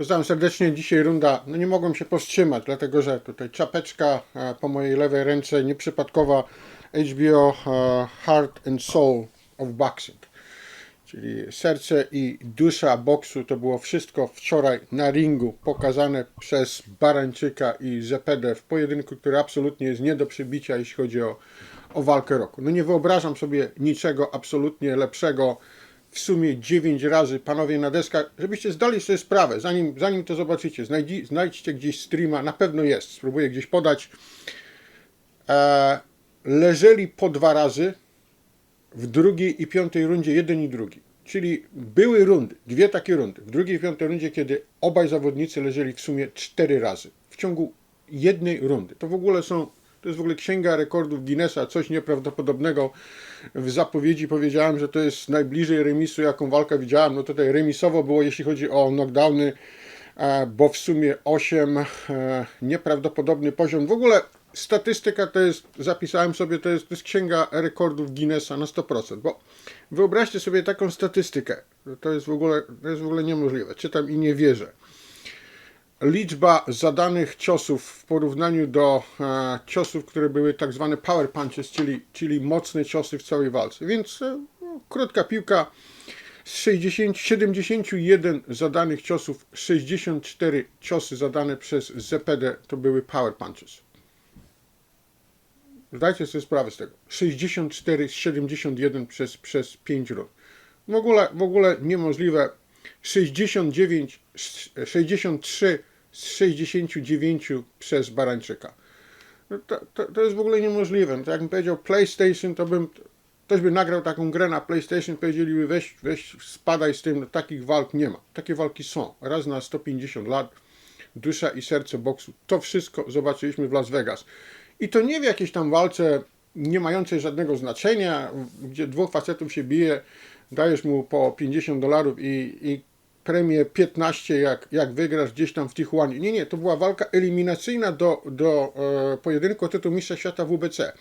Pozdrawiam serdecznie. Dzisiaj runda, no nie mogłem się powstrzymać, dlatego że tutaj czapeczka e, po mojej lewej ręce, nieprzypadkowa HBO e, Heart and Soul of Boxing. Czyli serce i dusza boksu to było wszystko wczoraj na ringu pokazane przez Barańczyka i Zepedę w pojedynku, który absolutnie jest nie do przebicia, jeśli chodzi o, o walkę roku. No nie wyobrażam sobie niczego absolutnie lepszego. W sumie 9 razy panowie na deskach, żebyście zdali sobie sprawę, zanim, zanim to zobaczycie, znajdzi, znajdźcie gdzieś streama, na pewno jest, spróbuję gdzieś podać. E, leżeli po dwa razy, w drugiej i piątej rundzie jeden i drugi. Czyli były rundy, dwie takie rundy. W drugiej i piątej rundzie, kiedy obaj zawodnicy leżeli w sumie cztery razy. W ciągu jednej rundy. To w ogóle są, to jest w ogóle księga rekordów Guinnessa, coś nieprawdopodobnego. W zapowiedzi powiedziałem, że to jest najbliżej remisu, jaką walkę widziałem. No tutaj remisowo było, jeśli chodzi o knockdowny, e, bo w sumie 8 e, nieprawdopodobny poziom. W ogóle statystyka to jest, zapisałem sobie, to jest, to jest księga rekordów Guinnessa na 100%, bo wyobraźcie sobie taką statystykę, to jest w ogóle, to jest w ogóle niemożliwe, czytam i nie wierzę. Liczba zadanych ciosów w porównaniu do e, ciosów, które były tak zwane power punches, czyli, czyli mocne ciosy w całej walce, więc e, no, krótka piłka, z 60, 71 zadanych ciosów, 64 ciosy zadane przez ZPD to były power punches. Zdajcie sobie sprawę z tego. 64 z 71 przez, przez 5 rund. W ogóle, w ogóle niemożliwe. 69, 63 z 69 przez Barańczyka. No to, to, to jest w ogóle niemożliwe. No to jakbym powiedział PlayStation, to bym ktoś by nagrał taką grę na PlayStation, powiedzieliby weź, weź spadaj z tym, no, takich walk nie ma. Takie walki są. Raz na 150 lat, dusza i serce boksu. To wszystko zobaczyliśmy w Las Vegas. I to nie w jakiejś tam walce nie mającej żadnego znaczenia, gdzie dwóch facetów się bije, dajesz mu po 50 dolarów i, i premię 15, jak, jak wygrasz gdzieś tam w Tijuanie. Nie, nie, to była walka eliminacyjna do, do e, pojedynku o tytuł Mistrza Świata WBC.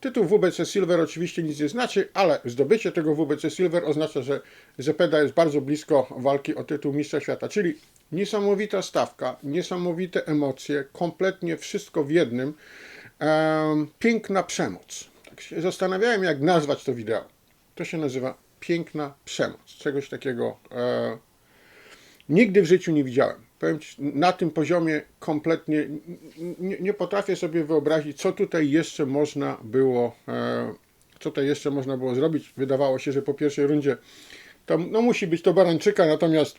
Tytuł WBC Silver oczywiście nic nie znaczy, ale zdobycie tego WBC Silver oznacza, że Zepeda jest bardzo blisko walki o tytuł Mistrza Świata, czyli niesamowita stawka, niesamowite emocje, kompletnie wszystko w jednym. Em, piękna przemoc. Tak się zastanawiałem, jak nazwać to wideo. To się nazywa piękna przemoc. Czegoś takiego e, nigdy w życiu nie widziałem. Powiem ci, na tym poziomie kompletnie nie, nie potrafię sobie wyobrazić, co tutaj jeszcze można było, e, co tutaj jeszcze można było zrobić. Wydawało się, że po pierwszej rundzie to no, musi być to Barańczyka, natomiast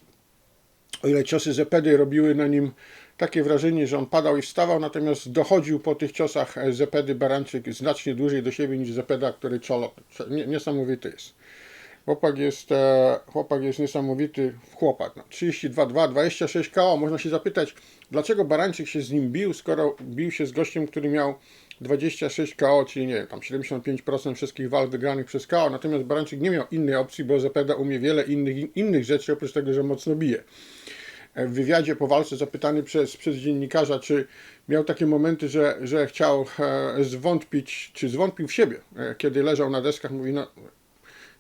o ile ciosy Zepedy robiły na nim takie wrażenie, że on padał i wstawał, natomiast dochodził po tych ciosach Zepedy Barańczyk znacznie dłużej do siebie niż Zepeda, który czolo. Nie- Niesamowity jest. Chłopak jest, e, chłopak jest niesamowity chłopak. No, 32-2, 26 KO. Można się zapytać, dlaczego Barańczyk się z nim bił, skoro bił się z gościem, który miał 26 KO, czyli nie tam 75% wszystkich walk wygranych przez KO. Natomiast Barańczyk nie miał innej opcji, bo Zepeda umie wiele innych, innych rzeczy, oprócz tego, że mocno bije w wywiadzie po walce zapytany przez, przez dziennikarza, czy miał takie momenty, że, że chciał e, zwątpić, czy zwątpił w siebie, e, kiedy leżał na deskach, mówi, no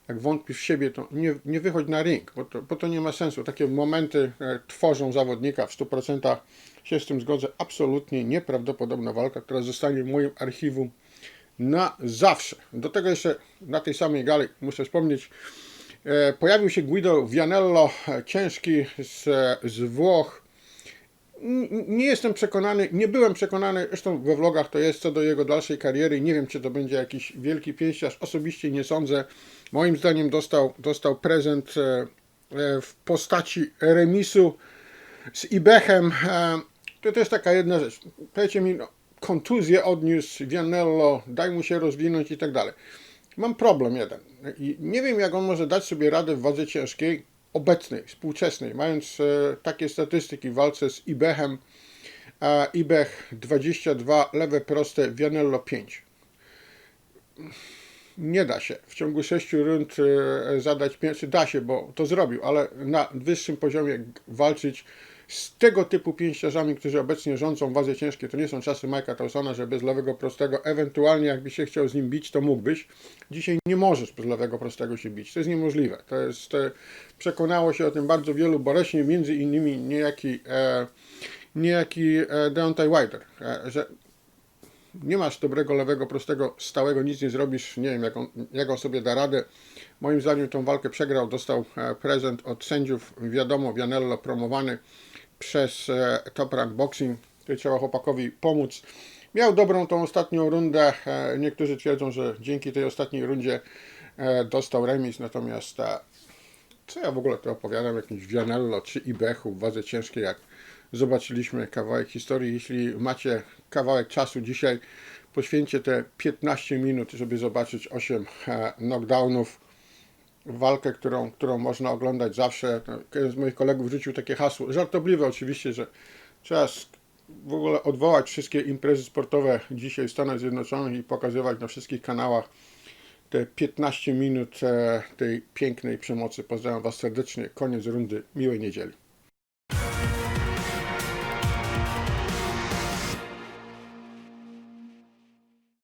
jak wątpisz w siebie, to nie, nie wychodź na ring, bo to, bo to nie ma sensu. Takie momenty e, tworzą zawodnika w 100% się z tym zgodzę. Absolutnie nieprawdopodobna walka, która zostanie w moim archiwum na zawsze. Do tego jeszcze na tej samej gali muszę wspomnieć, e, pojawił się Guido Vianello, e, ciężki z, z Włoch. Nie jestem przekonany, nie byłem przekonany, zresztą we vlogach to jest co do jego dalszej kariery. Nie wiem, czy to będzie jakiś wielki pięściarz. Osobiście nie sądzę. Moim zdaniem dostał, dostał prezent e, e, w postaci remisu z Ibechem. E, To też taka jedna rzecz. Powiedzcie mi, no, kontuzję odniósł Vianello, daj mu się rozwinąć i tak dalej. Mam problem jeden. Nie wiem, jak on może dać sobie radę w wadze ciężkiej, obecnej, współczesnej, mając e, takie statystyki w walce z Ibechem. Ibech 22, lewe proste, Vianello 5 nie da się w ciągu sześciu rund e, zadać pierwszy, da się, bo to zrobił, ale na wyższym poziomie walczyć z tego typu pięściarzami, którzy obecnie rządzą wadze ciężkiej, to nie są czasy Mike'a Tysona, że bez lewego prostego, ewentualnie jakby się chciał z nim bić, to mógłbyś. Dzisiaj nie możesz bez lewego prostego się bić. To jest niemożliwe. To jest, e, przekonało się o tym bardzo wielu boleśnie, między innymi niejaki, e, niejaki e, Deontay Wilder, e, że nie masz dobrego, lewego, prostego, stałego, nic nie zrobisz. Nie wiem, jak on, jak on sobie da radę. Moim zdaniem tą walkę przegrał, dostał e, prezent od sędziów, wiadomo, Vianello promowany przez e, Top Rank Boxing. Tutaj trzeba chłopakowi pomóc. Miał dobrą tą ostatnią rundę. E, Niektórzy twierdzą, że dzięki tej ostatniej rundzie dostał remis, natomiast co ja w ogóle tu opowiadam, jakimś Vianello czy Ibechu w wadze ciężkiej, jak zobaczyliśmy kawałek historii. Jeśli macie kawałek czasu dzisiaj, poświęćcie te 15 minut, żeby zobaczyć 8 e, knockdownów. Walkę, którą, którą można oglądać zawsze. Jeden z moich kolegów rzucił takie hasło, żartobliwe oczywiście, że trzeba w ogóle odwołać wszystkie imprezy sportowe dzisiaj w Stanach Zjednoczonych i pokazywać na wszystkich kanałach te 15 minut e, tej pięknej przemocy. Pozdrawiam Was serdecznie. Koniec rundy. Miłej niedzieli.